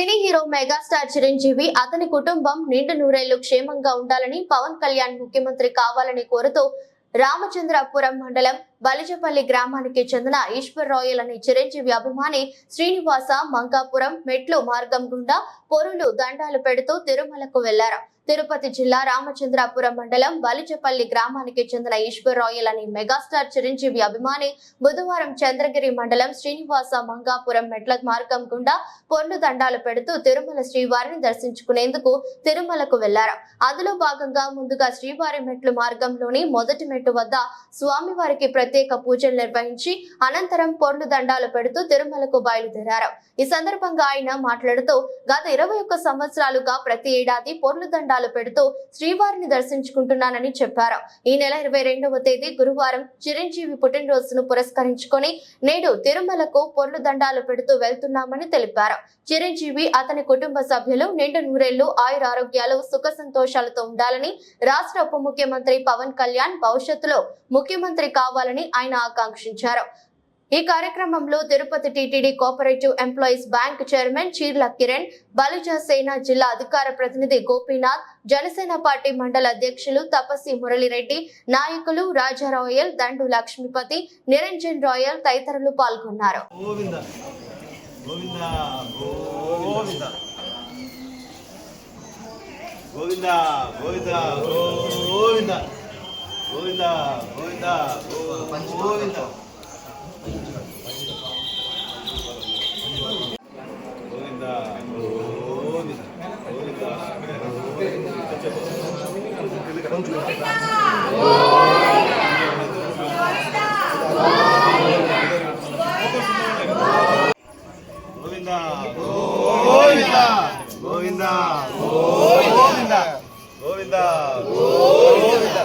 Cine hero megastar Chiranjeevi అతని కుటుంబం నిండు నూరేళ్ళు క్షేమంగా ఉండాలని పవన్ కళ్యాణ్ ముఖ్యమంత్రి కావాలని కోరుతూ రామచంద్రపురం మండలం బలిజపల్లి గ్రామానికి చెందిన ఈశ్వర్ రాయల్ అనే చిరంజీవి అభిమాని శ్రీనివాస మంకాపురం మెట్లు మార్గం గుండా పొరులు దండాలు పెడుతూ తిరుమలకు వెళ్ళారు. తిరుపతి జిల్లా రామచంద్రాపురం మండలం బలిచపల్లి గ్రామానికి చెందిన ఈశ్వర్ రాయల్ అనే మెగాస్టార్ చిరంజీవి అభిమాని బుధవారం చంద్రగిరి మండలం శ్రీనివాస మంగాపురం మెట్ల మార్గం గుండా పొర్లు దండాలు పెడుతూ తిరుమల శ్రీవారిని దర్శించుకునేందుకు తిరుమలకు వెళ్ళారు. అందులో భాగంగా ముందుగా శ్రీవారి మెట్లు మార్గంలోని మొదటి మెట్టు వద్ద స్వామివారికి ప్రత్యేక పూజలు నిర్వహించి అనంతరం పొర్లు దండాలు పెడుతూ తిరుమలకు బయలుదేరారు. ఈ సందర్భంగా ఆయన మాట్లాడుతూ గత ఇరవై ఒక్క సంవత్సరాలుగా ప్రతి ఏడాది పొర్లు దండాలు పెడుతూ శ్రీవారిని దర్శించుకుంటున్నానని చెప్పారు. ఈ నెల ఇరవై రెండవ తేదీ గురువారం చిరంజీవి పుట్టినరోజును పురస్కరించుకొని నేడు తిరుమలకు పొర్లు దండాలు పెడుతూ వెళ్తున్నామని తెలిపారు. చిరంజీవి అతని కుటుంబ సభ్యులు నిండు నూరేళ్ళు ఆయుర ఆరోగ్యాలు సుఖ సంతోషాలతో ఉండాలని రాష్ట్ర ఉప ముఖ్యమంత్రి పవన్ కళ్యాణ్ భవిష్యత్తులో ముఖ్యమంత్రి కావాలని ఆయన ఆకాంక్షించారు. ఈ కార్యక్రమంలో Tirupati TTD cooperative employees bank chairman Cheerla Kiran Balijasena జిల్లా అధికార ప్రతినిధి గోపీనాథ్ జనసేన పార్టీ మండల అధ్యక్షులు తపస్సి మురళిరెడ్డి నాయకులు రాజా రాయల్ దండు లక్ష్మీపతి నిరంజన్ రాయల్ తదితరులు పాల్గొన్నారు ఉంచుకో గోవింద గోవింద గోవింద గోవింద